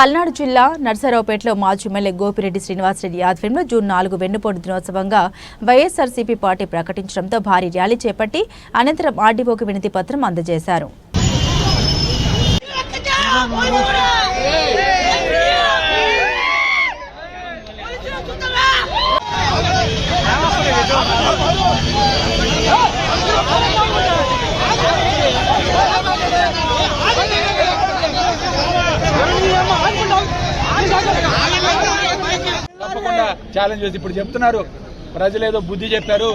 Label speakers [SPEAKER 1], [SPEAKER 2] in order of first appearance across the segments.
[SPEAKER 1] పల్నాడు జిల్లా నర్సరావుపేటలో మాజీ ఎమ్మెల్యే గోపిరెడ్డి శ్రీనివాసరెడ్డి ఆధ్వర్యంలో జూన్ నాలుగు వెన్నుపోటు దినోత్సవంగా వైఎస్ఆర్సీపీ పార్టీ ప్రకటించడంతో భారీ ర్యాలీ చేపట్టి అనంతరం ఆర్డీఓకి వినతి పత్రం అందజేశారు.
[SPEAKER 2] తప్పకుండా ఛాలెంజ్ చేసి ఇప్పుడు చెప్తున్నారు. ప్రజలు ఏదో బుద్ధి చెప్పారు.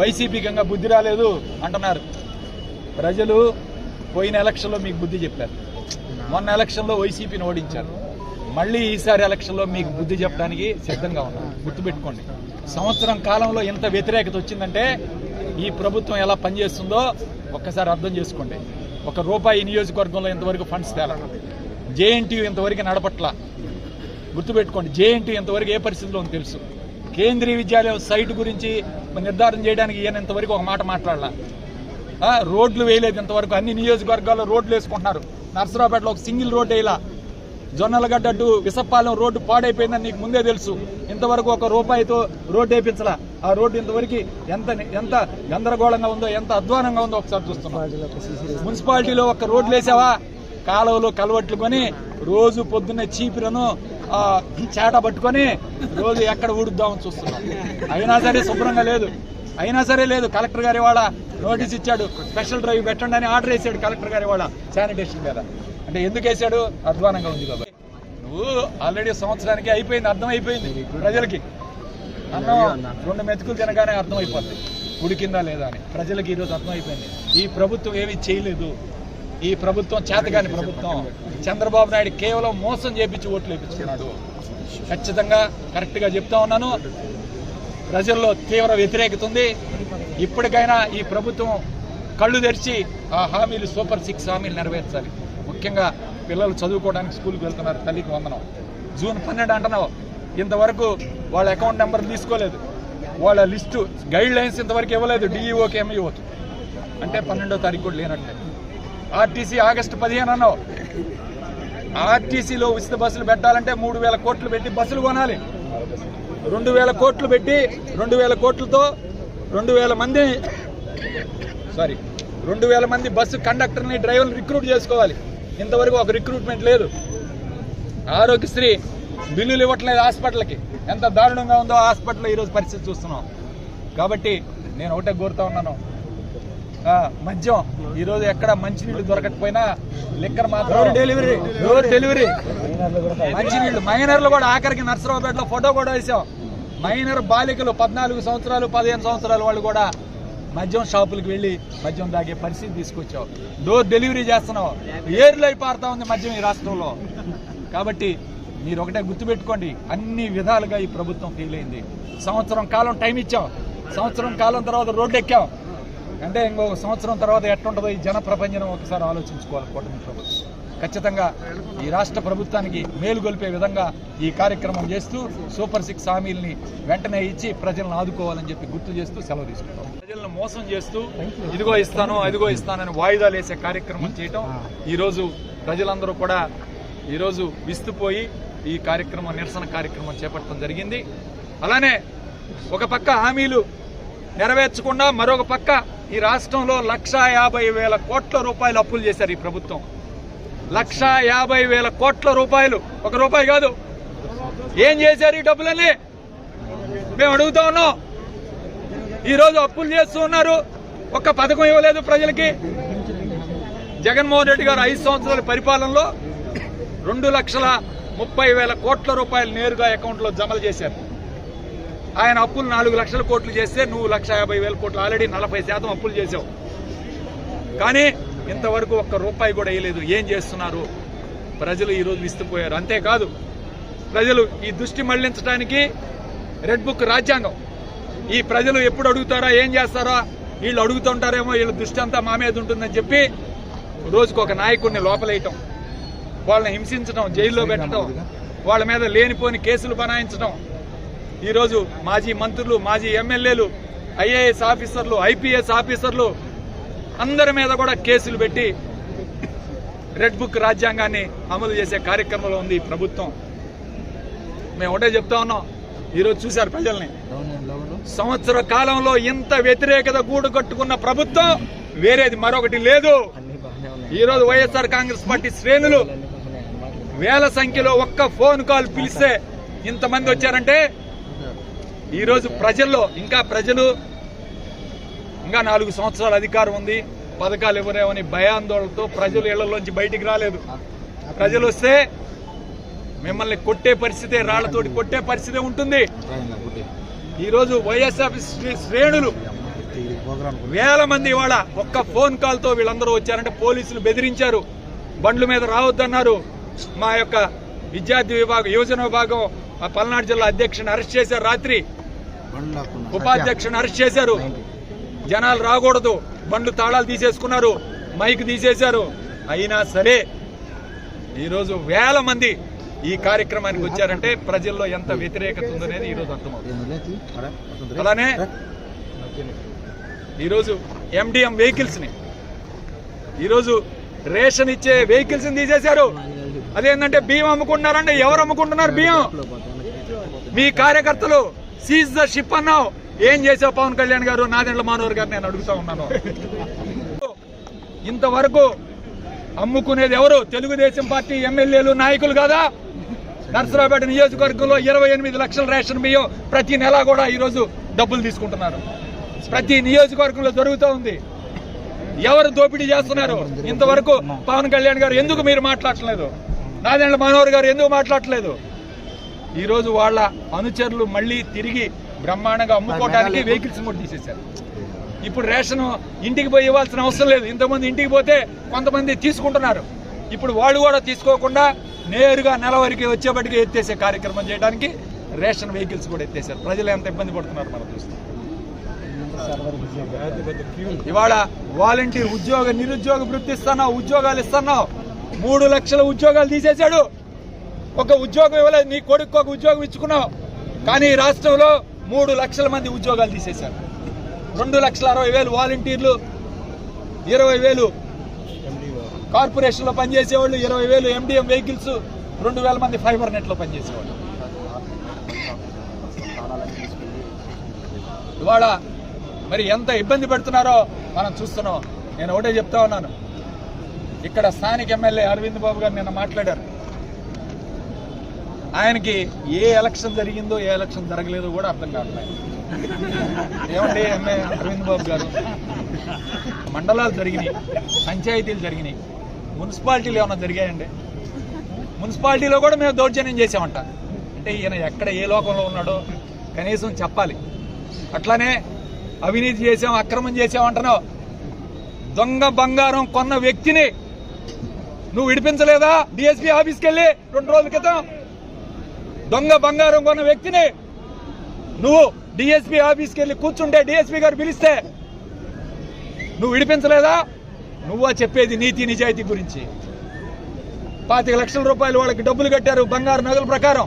[SPEAKER 2] వైసీపీ గంగా బుద్ధి రాలేదు అంటున్నారు. ప్రజలు పోయిన ఎలక్షన్లో మీకు బుద్ధి చెప్పారు. మొన్న ఎలక్షన్లో వైసీపీని ఓడించారు. మళ్ళీ ఈసారి ఎలక్షన్లో మీకు బుద్ధి చెప్పడానికి సిద్ధంగా ఉన్నారు. గుర్తుపెట్టుకోండి. సంవత్సరం కాలంలో ఎంత వ్యతిరేకత వచ్చిందంటే ఈ ప్రభుత్వం ఎలా పనిచేస్తుందో ఒక్కసారి అర్థం చేసుకోండి. ఒక రూపాయి నియోజకవర్గంలో ఇంతవరకు ఫండ్స్ తేలండి జేఎన్టీయూ ఇంతవరకు నడపట్ల. గుర్తుపెట్టుకోండి జేఎన్టీ ఇంతవరకు ఏ పరిస్థితిలో ఉందో తెలుసు. కేంద్రీయ విద్యాలయం సైట్ గురించి నిర్ధారణ చేయడానికి ఈయన ఇంతవరకు ఒక మాట మాట్లాడాల. రోడ్లు వేయలేదు ఇంతవరకు. అన్ని నియోజకవర్గాల్లో రోడ్లు వేసుకుంటున్నారు. నర్సరావుపేటలో ఒక సింగిల్ రోడ్ వేయలా. జొన్నలగడ్డ టు విసప్పాలెం రోడ్డు పాడైపోయిందని నీకు ముందే తెలుసు. ఇంతవరకు ఒక రూపాయితో రోడ్డు వేయించలా ఆ రోడ్డు ఇంతవరకు ఎంత ఎంత గందరగోళంగా ఉందో ఎంత అధ్వానంగా ఉందో ఒకసారి చూస్తున్నాం. మున్సిపాలిటీలో ఒక రోడ్లు వేసావా? కాలువలు కలవట్లు కొని రోజు పొద్దున్నే చీపిరను ఆ, చేట పట్టుకొని రోజు ఎక్కడ ఊడుద్దామని చూస్తున్నాం. అయినా సరే శుభ్రంగా లేదు. అయినా సరే లేదు. కలెక్టర్ గారి వాళ్ళ నోటీస్ ఇచ్చాడు. స్పెషల్ డ్రైవ్ పెట్టండి అని ఆర్డర్ వేసాడు కలెక్టర్ గారి వాళ్ళ శానిటేషన్ మీద. అంటే ఎందుకు వేసాడు? అధ్వానంగా ఉంది కదా నువ్వు ఆల్రెడీ సంవత్సరానికి అయిపోయింది అర్థం అయిపోయింది ప్రజలకి. అన్నం రెండు మెతుకులు తినగానే అర్థమైపోతుంది ఉడికిందా లేదా అని. ప్రజలకు ఈరోజు అర్థమైపోయింది. ఈ ప్రభుత్వం ఏమీ చేయలేదు. ఈ ప్రభుత్వం చేతగాని ప్రభుత్వం చంద్రబాబు నాయుడు కేవలం మోసం చేపించి ఓట్లు వేయించుకున్నాడు ఖచ్చితంగా కరెక్ట్గా చెప్తా ఉన్నాను. ప్రజల్లో తీవ్ర వ్యతిరేకత ఉంది. ఇప్పటికైనా ఈ ప్రభుత్వం కళ్ళు తెరిచి ఆ హామీలు సూపర్ సిక్స్ హామీలు నెరవేర్చాలి. ముఖ్యంగా పిల్లలు చదువుకోవడానికి స్కూల్కి వెళ్తున్నారు. తల్లికి వందనం. జూన్ పన్నెండు అంటున్నావు. ఇంతవరకు వాళ్ళ అకౌంట్ నెంబర్ తీసుకోలేదు. వాళ్ళ లిస్టు గైడ్ లైన్స్ ఇంతవరకు ఇవ్వలేదు. డిఈఓకి ఎంఈఓకి అంటే పన్నెండో తారీఖు కూడా లేనట్టే ఆర్టీసీ ఆగస్టు పదిహేను అన్నావు. ఆర్టీసీలో ఉచిత బస్సులు పెట్టాలంటే మూడు వేల కోట్లు పెట్టి బస్సులు కొనాలి. రెండు వేల కోట్లు పెట్టి రెండు వేల కోట్లతో రెండు వేల మంది సారీ రెండు వేల మంది బస్సు కండక్టర్ని డ్రైవర్ని రిక్రూట్ చేసుకోవాలి. ఇంతవరకు ఒక రిక్రూట్మెంట్ లేదు. ఆరోగ్యశ్రీ బిల్లులు ఇవ్వట్లేదు హాస్పిటల్కి. ఎంత దారుణంగా ఉందో హాస్పిటల్లో ఈరోజు పరిస్థితి చూస్తున్నాం. కాబట్టి నేను ఒకటే కోరుతా ఉన్నాను. మద్యం. ఈరోజు ఎక్కడ మంచినీళ్ళు దొరకకపోయినా లిక్కర్ మాత్రం డెలివరీ డోర్ డెలివరీ మంచినీళ్ళు మైనర్లు కూడా ఆఖరికి నర్సరావుపేటలో ఫోటో కూడా వేసాం. మైనర్ బాలికలు పద్నాలుగు సంవత్సరాలు పదిహేను సంవత్సరాల వాళ్ళు కూడా మద్యం షాపులకు వెళ్ళి మద్యం తాగే పరిస్థితి తీసుకొచ్చావు డోర్ డెలివరీ చేస్తున్నావు ఏర్లు అయిపోతా ఉంది మద్యం ఈ రాష్ట్రంలో. కాబట్టి మీరు ఒకటే గుర్తుపెట్టుకోండి అన్ని విధాలుగా ఈ ప్రభుత్వం ఫెయిల్ అయింది. సంవత్సరం కాలం టైం ఇచ్చాం. సంవత్సరం కాలం తర్వాత రోడ్డు ఎక్కాం. అంటే ఇంకొక సంవత్సరం తర్వాత ఎట్లుంటుందో ఈ జన ప్రపంచం ఒకసారి ఆలోచించుకోవాలి కూటమి ప్రభుత్వం. ఖచ్చితంగా ఈ రాష్ట్ర ప్రభుత్వానికి మేలు గొలిపే విధంగా ఈ కార్యక్రమం చేస్తూ సూపర్ సిక్స్ హామీల్ని వెంటనే ఇచ్చి ప్రజలను ఆదుకోవాలని చెప్పి గుర్తు చేస్తూ సెలవు తీసుకుంటాం. ప్రజలను మోసం చేస్తూ ఇదిగో ఇస్తాను అదిగో ఇస్తానని వాయిదాలు వేసే కార్యక్రమం చేయటం ఈరోజు ప్రజలందరూ కూడా ఈరోజు విస్తుపోయి ఈ కార్యక్రమం నిరసన కార్యక్రమం చేపట్టడం జరిగింది. అలానే ఒక పక్క హామీలు నెరవేర్చకుండా మరొక పక్క ఈ రాష్ట్రంలో లక్షా యాభై వేల కోట్ల రూపాయలు అప్పులు చేశారు ఈ ప్రభుత్వం. లక్షా యాభై వేల కోట్ల రూపాయలు. ఒక రూపాయి కాదు. ఏం చేశారు ఈ డబ్బులని మేము అడుగుతా ఉన్నాం. ఈరోజు అప్పులు చేస్తూ ఉన్నారు. ఒక్క పథకం ఇవ్వలేదు ప్రజలకి. జగన్మోహన్ రెడ్డి గారు ఐదు సంవత్సరాల పరిపాలనలో రెండు లక్షల ముప్పై వేల కోట్ల రూపాయలు నేరుగా అకౌంట్లో జమలు చేశారు. ఆయన అప్పులు నాలుగు లక్షల కోట్లు చేస్తే నువ్వు లక్ష యాభై వేల కోట్లు ఆల్రెడీ నలభై శాతం అప్పులు చేసావు కానీ ఇంతవరకు ఒక్క రూపాయి కూడా వేయలేదు. ఏం చేస్తున్నారు? ప్రజలు ఈరోజు విస్తుపోయారు. అంతేకాదు ప్రజలు ఈ దృష్టి మళ్ళించడానికి రెడ్ బుక్ రాజ్యాంగం. ఈ ప్రజలు ఎప్పుడు అడుగుతారా? ఏం చేస్తారా? వీళ్ళు అడుగుతుంటారేమో వీళ్ళ దృష్టి అంతా మా మీద ఉంటుందని చెప్పి రోజుకు ఒక నాయకుడిని లోపలేయటం వాళ్ళని హింసించడం జైల్లో పెట్టడం వాళ్ళ మీద లేనిపోని కేసులు బనాయించడం ఈరోజు మాజీ మంత్రులు మాజీ ఎమ్మెల్యేలు ఐఏఎస్ ఆఫీసర్లు ఐపీఎస్ ఆఫీసర్లు అందరి మీద కూడా కేసులు పెట్టి రెడ్ బుక్ రాజ్యాంగాన్ని అమలు చేసే కార్యక్రమంలో ఉంది ఈ ప్రభుత్వం. మేము ఒకటే చెప్తా ఉన్నాం. ఈరోజు చూశారు ప్రజల్ని. సంవత్సర కాలంలో ఇంత వ్యతిరేకత గూడు కట్టుకున్న ప్రభుత్వం వేరేది మరొకటి లేదు. ఈరోజు వైఎస్ఆర్ కాంగ్రెస్ పార్టీ శ్రేణులు వేల సంఖ్యలో ఒక్క ఫోన్ కాల్ పిలిస్తే ఇంతమంది వచ్చారంటే ఈరోజు ప్రజల్లో ఇంకా ప్రజలు ఇంకా నాలుగు సంవత్సరాల అధికారం ఉంది. పథకాలు ఇవ్వరేమని భయాందోళనతో ప్రజలు ఇళ్ళలోంచి బయటికి రాలేదు. ప్రజలు వస్తే మిమ్మల్ని కొట్టే పరిస్థితే రాళ్ళతోటి కొట్టే పరిస్థితి ఉంటుంది. ఈరోజు వైఎస్ఆర్ శ్రేణులు వేల మంది ఇవాళ ఒక్క ఫోన్ కాల్తో వీళ్ళందరూ వచ్చారంటే పోలీసులు బెదిరించారు. బండ్ల మీద రావద్దన్నారు. మా యొక్క విద్యార్థి విభాగం యువజన విభాగం ఆ పల్నాడు జిల్లా అధ్యక్షుని అరెస్ట్ చేశారు రాత్రి. ఉపాధ్యక్షుని అరెస్ట్ చేశారు. జనాలు రాకూడదు. బండ్లు తాళాలు తీసేసుకున్నారు. మైక్ తీసేశారు. అయినా సరే ఈరోజు వేల మంది ఈ కార్యక్రమానికి వచ్చారంటే ప్రజల్లో ఎంత వ్యతిరేకత ఉందనేది ఈరోజు అర్థమవుతుంది. అలానే ఈరోజు ఎండిఎం వెహికల్స్ని ఈరోజు రేషన్ ఇచ్చే వెహికల్స్ని తీసేశారు. అదేంటంటే బియ్యం అమ్ముకుంటున్నారంటే ఎవరు అమ్ముకుంటున్నారు బియ్యం మీ కార్యకర్తలు. సీజ్ ద షిప్ అన్నావు ఏం చేసావు పవన్ కళ్యాణ్ గారు? నాదెండ్ల మానవర్ గారు నేను అడుగుతా ఉన్నాను. ఇంతవరకు అమ్ముకునేది ఎవరు? తెలుగుదేశం పార్టీ ఎమ్మెల్యేలు నాయకులు కదా? నర్సరావుపేట నియోజకవర్గంలో ఇరవై ఎనిమిది లక్షల రేషన్ బియ్యం ప్రతి నెల కూడా ఈరోజు డబ్బులు తీసుకుంటున్నారు. ప్రతి నియోజకవర్గంలో జరుగుతూ ఉంది. ఎవరు దోపిడీ చేస్తున్నారు? ఇంతవరకు పవన్ కళ్యాణ్ గారు ఎందుకు మీరు మాట్లాడట్లేదు? నాదెండ్ల మనోహర్ గారు ఎందుకు మాట్లాడట్లేదు? ఈ రోజు వాళ్ళ అనుచరులు మళ్ళీ తిరిగి బ్రహ్మాండంగా అమ్ముకోవడానికి వెహికల్స్ కూడా తీసేశారు. ఇప్పుడు రేషన్ ఇంటికి పోయి ఇవ్వాల్సిన అవసరం లేదు. ఇంతమంది ఇంటికి పోతే కొంతమంది తీసుకుంటున్నారు. ఇప్పుడు వాళ్ళు కూడా తీసుకోకుండా నేరుగా నెల వరకు వచ్చేపటికి ఎత్తేసే కార్యక్రమం చేయడానికి రేషన్ వెహికల్స్ కూడా ఎత్తేసారు ప్రజలు ఎంత ఇబ్బంది పడుతున్నారు మనం చూస్తాం ఇవాళ వాలంటీర్ ఉద్యోగ నిరుద్యోగ వృత్తి ఇస్తున్నావు ఉద్యోగాలు ఇస్తున్నావు. మూడు లక్షల ఉద్యోగాలు తీసేశాడు. ఒక ఉద్యోగం ఇవ్వలేదు నీ కొడుకు ఒక ఉద్యోగం ఇచ్చుకున్నావు. కానీ రాష్ట్రంలో మూడు లక్షల మంది ఉద్యోగాలు తీసేశారు. రెండు లక్షల అరవై వేలు వాలంటీర్లు ఇరవై వేలు కార్పొరేషన్లో పనిచేసేవాళ్ళు ఇరవై వేలు ఎండిఎం వెహికల్స్ రెండు వేల మంది ఫైబర్ నెట్లో పనిచేసేవాళ్ళు. ఇవాళ మరి ఎంత ఇబ్బంది పెడుతున్నారో మనం చూస్తున్నాం. నేను ఒకటే చెప్తా ఉన్నాను. ఇక్కడ స్థానిక ఎమ్మెల్యే అరవింద్ బాబు గారు నిన్న మాట్లాడారు. ఆయనకి ఏ ఎలక్షన్ జరిగిందో ఏ ఎలక్షన్ జరగలేదో కూడా అర్థం కావట్లేదు. ఏమండి ఎమ్మె అరవింద్ బాబు గారు? మండలాలు జరిగినాయి పంచాయతీలు జరిగినాయి. మున్సిపాలిటీలు ఏమైనా జరిగాయండి? మున్సిపాలిటీలో కూడా మేము దౌర్జన్యం చేసామంట అంటే ఈయన ఎక్కడ ఏ లోకంలో ఉన్నాడో కనీసం చెప్పాలి. అట్లానే అవినీతి చేసాం అక్రమం చేసామంటున్నావు దొంగ బంగారం కొన్న వ్యక్తిని నువ్వు విడిపించలేదా? డిఎస్పీ ఆఫీస్కి వెళ్ళి రెండు రోజుల క్రితం దొంగ బంగారం కొన్న వ్యక్తిని నువ్వు డిఎస్పీ ఆఫీస్కి వెళ్ళి కూర్చుంటే డిఎస్పీ గారు పిలిస్తే నువ్వు విడిపించలేదా? నువ్వా చెప్పేది నీతి నిజాయితీ గురించి. పాతిక లక్షల రూపాయలు వాళ్ళకి డబ్బులు కట్టారు బంగారు నగల ప్రకారం.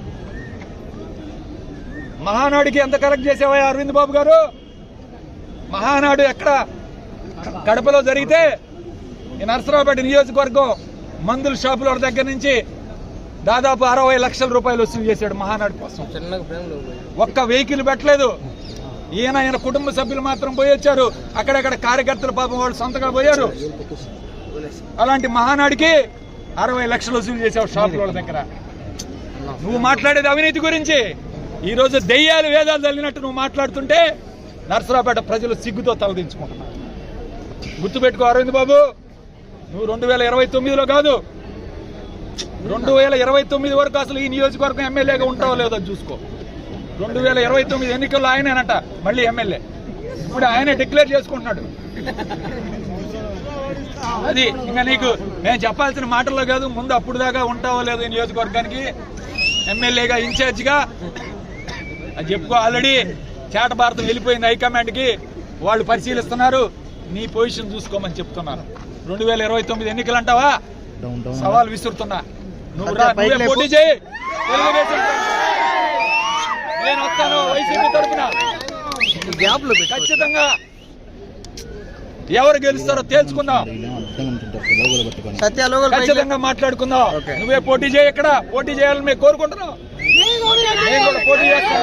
[SPEAKER 2] మహానాడుకి ఎంత కరెక్ట్ చేసేవా అరవింద్ బాబు గారు? మహానాడు ఎక్కడ? కడపలో జరిగితే ఈ నరసరావుపేట నియోజకవర్గం మందుల షాపుల దగ్గర నుంచి దాదాపు అరవై లక్షల రూపాయలు వసూలు చేశాడు మహానాడు కోసం. ఒక్క వెహికల్ పెట్టలేదు. ఈయన ఆయన కుటుంబ సభ్యులు మాత్రం పోయి వచ్చారు అక్కడక్కడ కార్యకర్తలు పాపం వాళ్ళు సొంతగా పోయారు. అలాంటి మహానాడికి అరవై లక్షలు వసూలు చేసావు షాపుల దగ్గర. నువ్వు మాట్లాడేది అవినీతి గురించి. ఈ రోజు దెయ్యాలు వేదాలు చల్లినట్టు నువ్వు మాట్లాడుతుంటే నర్సరావుపేట ప్రజలు సిగ్గుతో తలదించుకుంటున్నారు గుర్తుపెట్టుకో అరవింద్ బాబు నువ్వు రెండు వేల ఇరవై తొమ్మిదిలో కాదు రెండు వేల ఇరవై తొమ్మిది వరకు అసలు ఈ నియోజకవర్గం ఎమ్మెల్యేగా ఉంటావో లేదో చూసుకో. రెండు వేల ఇరవై తొమ్మిది ఎన్నికల్లో ఆయనేనట మళ్ళీ ఎమ్మెల్యే. ఇప్పుడు ఆయనే డిక్లేర్ చేసుకుంటున్నాడు. అది ఇంకా నీకు నేను చెప్పాల్సిన మాటల్లో కాదు ముందు అప్పుడు దాకా ఉంటావో లేదో ఈ నియోజకవర్గానికి ఎమ్మెల్యేగా ఇన్ఛార్జిగా. అది చెప్పుకో ఆల్రెడీ చేట భారతం వెళ్ళిపోయింది హైకమాండ్కి. వాళ్ళు పరిశీలిస్తున్నారు నీ పొజిషన్ చూసుకోమని చెప్తున్నారు. రెండు వేల ఇరవై తొమ్మిది ఎన్నికలు అంటావా? సవాల్ విసురుతున్నా. నువ్వు రా నువ్వే పోటీ చేయి. తెలుగుదేశం నేను వస్తాను వైసీపీ తరఫున.
[SPEAKER 3] గ్యాప్లో
[SPEAKER 2] ఖచ్చితంగా ఎవరు గెలుస్తారో తేల్చుకుందాం.
[SPEAKER 3] సత్య లోగోలు పైకి
[SPEAKER 2] ఖచ్చితంగా మాట్లాడుకుందాం. నువ్వే పోటీ చేయి ఇక్కడ. పోటీ చేయాలని మేము కోరుకుంటున్నాం. మేము కూడా పోటీ చేస్తాం